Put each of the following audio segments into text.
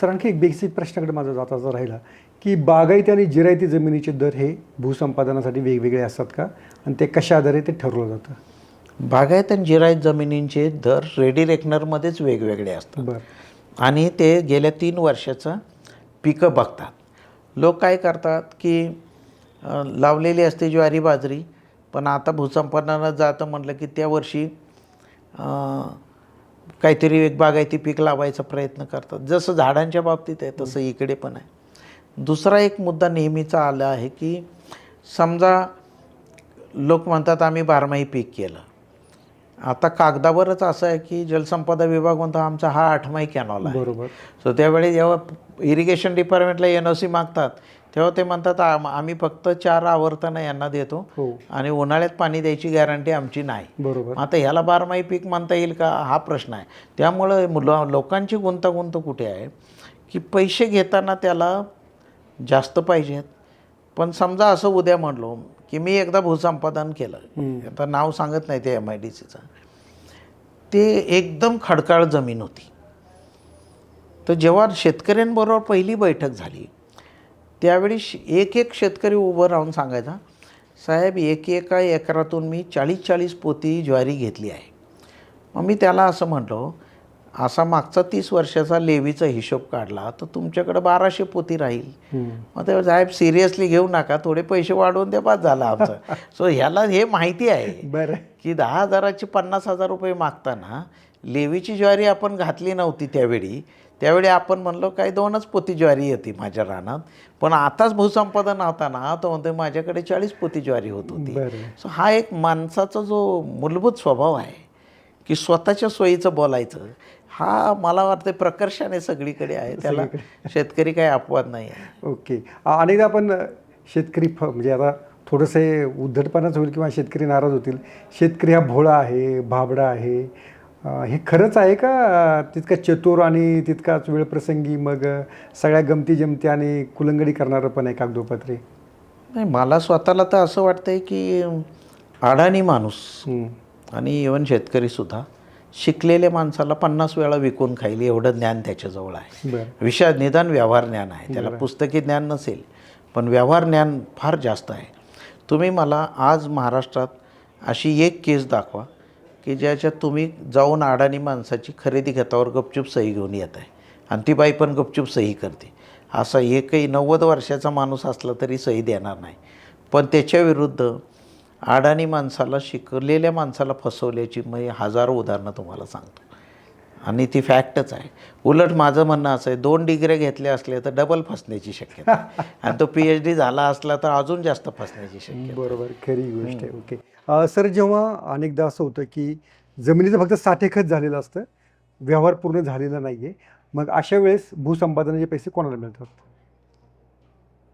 Sir आणखी एक basic प्रश्नाकडे माझा जाताचा राहिला की बागायती आणि जिरायती जमिनीचे दर हे भूसंपादनासाठी वेगवेगळे असतात का? आणि ते कशा आधारे ते ठरवलं जातं? बागायत आणि जिरायत जमिनींचे दर रेडी रेकनरमध्येच वेगवेगळे असतात. बरं. आणि ते गेल्या तीन वर्षाचं पिकं बघतात. लोक काय करतात की लावलेली असते ज्वारी बाजरी पण आता भूसंपन्नानं जातं म्हटलं की त्या वर्षी काहीतरी एक बागायती पीक लावायचा प्रयत्न करतात. जसं झाडांच्या बाबतीत आहे तसं इकडे पण आहे. दुसरा एक मुद्दा नेहमीचा आला आहे की समजा लोक म्हणतात आम्ही बारमाही पीक केलं. आता कागदावरच असं आहे की जलसंपदा विभाग म्हणतो आमचा हा आठमाही कॅनॉल आहे. बरोबर. सो त्यावेळी जेव्हा इरिगेशन डिपार्टमेंटला एन ओ सी मागतात तेव्हा ते म्हणतात आम- आम्ही फक्त चार आवर्तनं यांना देतो हो. आणि उन्हाळ्यात पाणी द्यायची गॅरंटी आमची नाही. बरोबर. आता ह्याला बारमाही पीक म्हणता येईल का? हा प्रश्न आहे. त्यामुळं मुलं लोकांची गुंतागुंत कुठे आहे? की पैसे घेताना त्याला जास्त पाहिजेत. पण समजा असं उद्या म्हणलो की मी एकदा भूसंपादन केलं. आता नाव सांगत नाही ते एम आय डी सीचं ते एकदम खडकाळ जमीन होती. तर जेव्हा शेतकऱ्यांबरोबर पहिली बैठक झाली त्यावेळी एक एक शेतकरी उभं राहून सांगायचा साहेब एक एका एकरातून मी चाळीस चाळीस पोती ज्वारी घेतली आहे. मग मी त्याला असं म्हटलो असा मागचा तीस वर्षाचा लेवीचा हिशोब काढला तर तुमच्याकडे बाराशे पोती राहील. मग ते साहेब सिरियसली घेऊ नका थोडे पैसे वाढवून द्या बाद झालं आमचं. सो ह्याला हे माहिती आहे बरं. की दहा हजाराची पन्नास हजार रुपये मागताना लेवीची ज्वारी आपण घातली नव्हती त्यावेळी त्यावेळी आपण म्हणलो काय दोनच पोती ज्वारी येते माझ्या रानात. पण आताच भूसंपादन होताना तो म्हणतो माझ्याकडे चाळीस पोती ज्वारी होत होती. सो हा एक माणसाचा जो मूलभूत स्वभाव आहे की स्वतःच्या सोयीचं बोलायचं हा मला वाटतं प्रकर्षाने सगळीकडे आहे. त्याला शेतकरी काही अपवाद नाही आहे. ओके. अनेकदा आपण शेतकरी फ म्हणजे आता थोडंसं उद्धटपणाच होईल किंवा शेतकरी नाराज होतील. शेतकरी हा भोळा आहे भाबडा आहे. हे खरंच आहे का? तितका चतुर आणि तितकाच वेळप्रसंगी मग सगळ्या गमती जमती आणि कुलंगडी करणारं पण आहे कागदोपत्री? नाही मला स्वतःला तर असं वाटतंय की अडाणी माणूस. आणि इवन शेतकरीसुद्धा शिकलेल्या माणसाला पन्नास वेळा विकून खाईल एवढं ज्ञान त्याच्याजवळ आहे. विषय निदान व्यवहार ज्ञान आहे. त्याला पुस्तकी ज्ञान नसेल पण व्यवहार ज्ञान फार जास्त आहे. तुम्ही मला आज महाराष्ट्रात अशी एक केस दाखवा की ज्याच्यात तुम्ही जाऊन अडाणी माणसाची खरेदी घेतावर गपचूप सही घेऊन येत आहे. आणि ती बाई पण गपचूप सही करते. असा एकही नव्वद वर्षाचा माणूस असला तरी सही देणार नाही. पण त्याच्याविरुद्ध अडाणी माणसाला शिकलेल्या माणसाला फसवल्याची मी हजारो उदाहरणं तुम्हाला सांगतो. आणि ती फॅक्टच आहे. उलट माझं म्हणणं असं आहे दोन डिग्र्या घेतल्या असल्या तर डबल फसण्याची शक्यता. आणि तो पी एच डी झाला असला तर अजून जास्त फसण्याची शक्यता बरोबर खरी गोष्ट आहे. ओके. सर जेव्हा अनेकदा असं होतं की जमिनीचं फक्त साठेखत झालेलं असतं व्यवहार पूर्ण झालेला नाही आहे मग अशा वेळेस भूसंपादनाचे पैसे कोणाला मिळतात?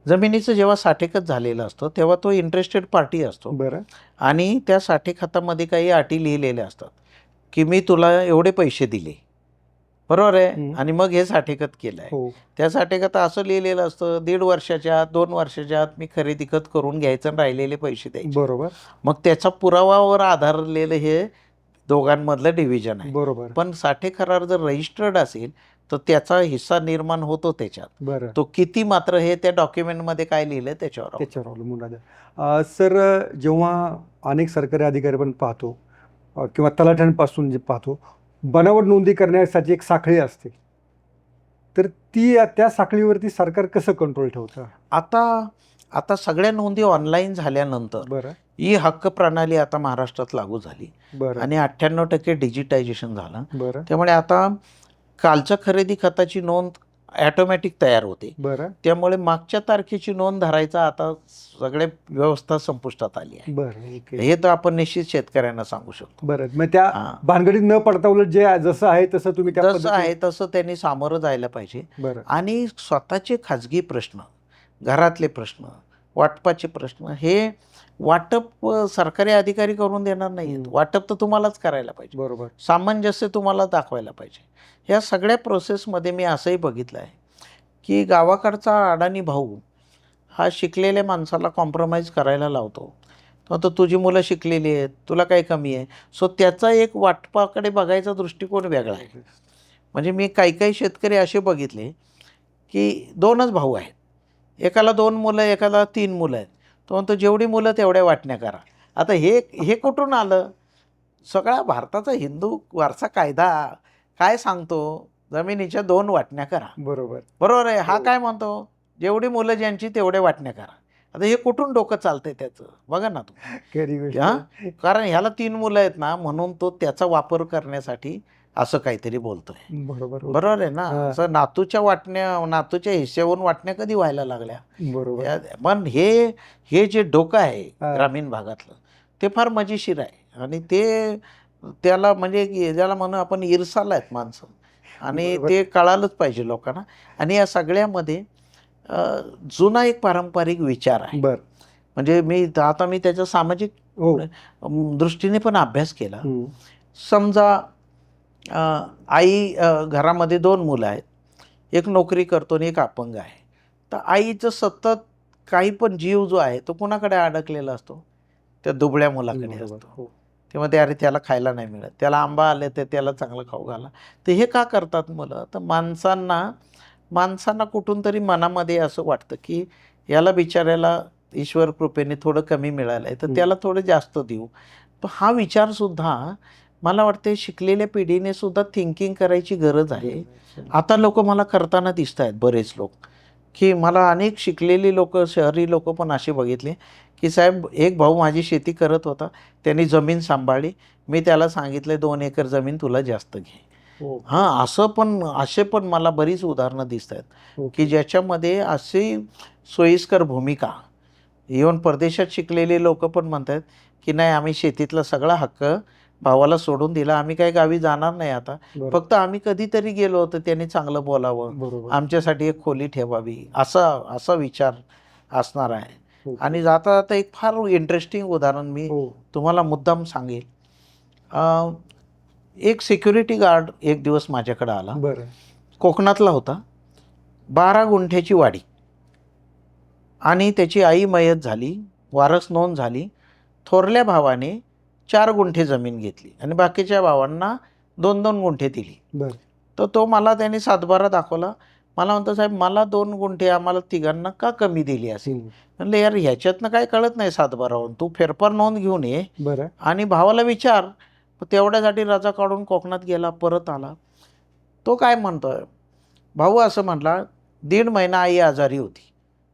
जमिनीचं जेव्हा साठेकत झालेलं असतं तेव्हा तो इंटरेस्टेड पार्टी असतो. बरं. आणि त्या साठे खात्यामध्ये काही अटी लिहिलेल्या असतात. की मी तुला एवढे पैसे दिले. बरोबर आहे. आणि मग हे साठेकत केलं आहे हो. त्या साठेकत असं लिहिलेलं असतं दीड वर्षाच्या आत दोन वर्षाच्या आत मी खरेदी खत करून घ्यायचं आणि राहिलेले पैसे द्यायचे. बरोबर. मग त्याचा पुरावावर आधारलेलं हे दोघांमधलं डिव्हिजन आहे. बरोबर. पण साठे करार जर रजिस्टर्ड असेल तर त्याचा हिस्सा निर्माण होतो त्याच्यात. बरं. तो किती मात्र हे त्या डॉक्युमेंटमध्ये काय लिहिलं त्याच्यावर. त्याच्यावर अवलंबून राहतं. अ, सर जेव्हा अनेक सरकारी अधिकारी पण पाहतो किंवा तलाठ्यांपासून जे पाहतो बनावट नोंदी करण्यासाठी एक साखळी असते. तर ती त्या साखळीवरती सरकार कसं कंट्रोल ठेवतं? आता आता सगळ्या नोंदी ऑनलाईन झाल्यानंतर बरं. ई हक्क प्रणाली आता महाराष्ट्रात लागू झाली. बरं. आणि अठ्ठ्याण्णव टक्के डिजिटायझेशन झालं. बरं. त्यामुळे आता कालच्या खरेदी खताची नोंद ॲटोमॅटिक तयार होते. बरं. त्यामुळे मागच्या तारखेची नोंद धरायचा आता सगळे व्यवस्था संपुष्टात आली आहे. बरं हे तर आपण निश्चित शेतकऱ्यांना सांगू शकतो. बरं मग त्या. भानगडीत न पडता उलट जे जसं आहे तसं तुम्ही जसं आहे तसं त्यांनी सामोरं जायला पाहिजे. बरं. आणि स्वतःचे खाजगी प्रश्न घरातले प्रश्न वाटपाचे प्रश्न. हे वाटप सरकारी अधिकारी करून देणार नाही. वाटप तर तुम्हालाच करायला पाहिजे. बरोबर. सामंजस्य तुम्हाला दाखवायला पाहिजे. ह्या सगळ्या प्रोसेसमध्ये मी असंही बघितलं आहे की गावाकडचा अडाणी भाऊ हा शिकलेल्या माणसाला कॉम्प्रोमाइज करायला लावतो. तर तुझी मुलं शिकलेली आहेत तुला काही कमी आहे. सो त्याचा एक वाटपाकडे बघायचा दृष्टिकोन वेगळा आहे. म्हणजे मी काही काही शेतकरी असे बघितले की दोनच भाऊ आहेत. एकाला दोन मुलं एकाला तीन मुलं आहेत. तो म्हणतो जेवढी मुलं तेवढ्या वाटण्या करा. आता हे हे कुठून आलं? सगळा भारताचा हिंदू वारसा कायदा काय सांगतो? जमिनीच्या दोन वाटण्या करा. बरोबर. बरोबर आहे? हा हो. काय म्हणतो? जेवढी मुलं ज्यांची तेवढे वाटण्या करा. आता हे कुठून डोकं चालतंय त्याचं? बघा ना तू हा? कारण ह्याला तीन मुलं आहेत ना म्हणून तो त्याचा वापर करण्यासाठी असं काहीतरी बोलतोय. बरोबर. बरोबर. आहे ना? हा. असं नातूच्या वाटण्या नातूच्या हिस्सेवरून वाटण्या कधी व्हायला लागल्या? बरोबर. या- पण हे हे जे डोकं आहे हा. ग्रामीण भागातलं ते फार मजेशीर आहे. आणि ते त्याला म्हणजे ज्याला म्हणू आपण ईर्षाला आहेत माणसं. आणि बरोबर. ते कळालंच पाहिजे लोकांना. आणि या सगळ्यामध्ये अ, जुना एक पारंपरिक विचार आहे. बर. म्हणजे मी आता मी त्याचा सामाजिक हो. अम, दृष्टीने पण अभ्यास केला. हम्म. समजा आई घरामध्ये दोन मुलं आहेत. एक नोकरी करतो आणि एक अपंग आहे. तर आईचं सतत काही पण जीव जो आहे तो कुणाकडे अडकलेला असतो? त्या दुबळ्या मुलाकडे. असतो. हो. तेव्हा ते अरे त्याला खायला नाही मिळत. त्याला आंबा आले तर त्याला चांगलं खाऊ घाला. तर हे का करतात मुलं? तर माणसांना माणसांना कुठून तरी मनामध्ये असं वाटतं की याला बिचाऱ्याला ईश्वर कृपेने थोडं कमी मिळालं आहे तर. त्याला थोडं जास्त देऊ. पण हा विचारसुद्धा मला वाटते शिकलेल्या पिढीने सुद्धा थिंकिंग करायची गरज आहे. आता लोक मला करताना दिसत आहेत बरेच लोक. की मला अनेक शिकलेली लोक शहरी लोक पण असे बघितले की साहेब एक भाऊ माझी शेती करत होता. त्यांनी जमीन सांभाळली. मी त्याला सांगितलं दोन एकर जमीन तुला जास्त घे. हो. हां असं पण असे पण मला बरीच उदाहरणं दिसत आहेत ओके. की ज्याच्यामध्ये अशी सोयीस्कर भूमिका इवन परदेशात शिकलेले लोक पण म्हणतात की नाही आम्ही शेतीतला सगळा हक्क भावाला सोडून दिला. आम्ही काही गावी जाणार नाही आता. फक्त आम्ही कधीतरी गेलो होतो त्यांनी चांगलं बोलावं. आमच्यासाठी एक खोली ठेवावी. असा असा विचार असणार आहे. ओके. आणि जाता जाता एक फार इंटरेस्टिंग उदाहरण मी हो. तुम्हाला मुद्दाम सांगेल. एक सिक्युरिटी गार्ड एक दिवस माझ्याकडे आला. कोकणातला होता. बारा गुंठ्याची वाडी. आणि त्याची आई मयत झाली. वारस नोंद झाली. थोरल्या भावाने चार गुंठे जमीन घेतली आणि बाकीच्या भावांना दोन दोन गुंठे दिली. बरं. तर तो मला त्याने सातबारा दाखवला. मला म्हणतो साहेब मला दोन गुंठे आम्हाला तिघांना का कमी दिली असेल. म्हणलं यार ह्याच्यातनं काय कळत नाही सातबारावरून तू फेरफार नोंद घेऊन ये बरं. आणि भावाला विचार. तेवढ्यासाठी रजा काढून कोकणात गेला परत आला. तो काय म्हणतोय? भाऊ असं म्हटला दीड महिना आई आजारी होती.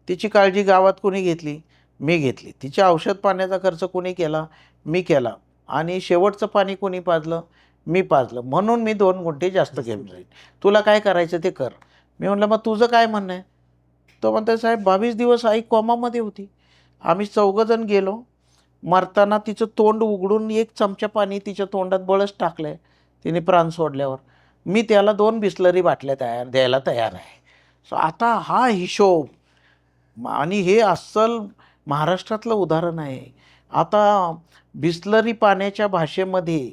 तिची काळजी गावात कोणी घेतली? मी घेतली. तिच्या औषध पाण्याचा खर्च कोणी केला? मी केला. आणि शेवटचं पाणी कोणी पाजलं? मी पाजलं. म्हणून मी दोन गुंठे जास्त घेऊन जाईल तुला काय करायचं ते कर. मी म्हणलं मग तुझं काय म्हणणं आहे? तो म्हणतोय साहेब बावीस दिवस आई कोमामध्ये होती. आम्ही चौघंजण गेलो. मरताना तिचं तोंड उघडून एक चमचा पाणी तिच्या तोंडात बळच टाकलं आहे तिने प्राण सोडल्यावर. मी त्याला दोन बिस्लरी बाटल्या तयार द्यायला तयार आहे. सो आता हा हिशोब आणि हे अस्सल महाराष्ट्रातलं उदाहरण आहे. आता बिस्लरी पाण्याच्या भाषेमध्ये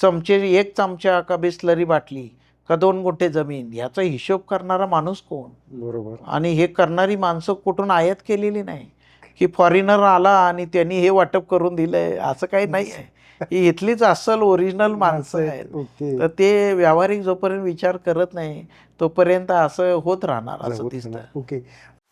चमचे एक चमचा का बिस्लरी बाटली का दोन गोटे जमीन ह्याचा हिशोब करणारा माणूस कोण? बरोबर. आणि हे करणारी माणसं कुठून आयात केलेली नाही? की फॉरेनर आला आणि त्यांनी हे वाटप करून दिलंय असं काही नाही आहे. ही इथलीच अस्सल ओरिजिनल माणसं आहेत. तर ते व्यावहारिक जोपर्यंत विचार करत नाही तोपर्यंत असं होत राहणार असं दिसतं. ओके.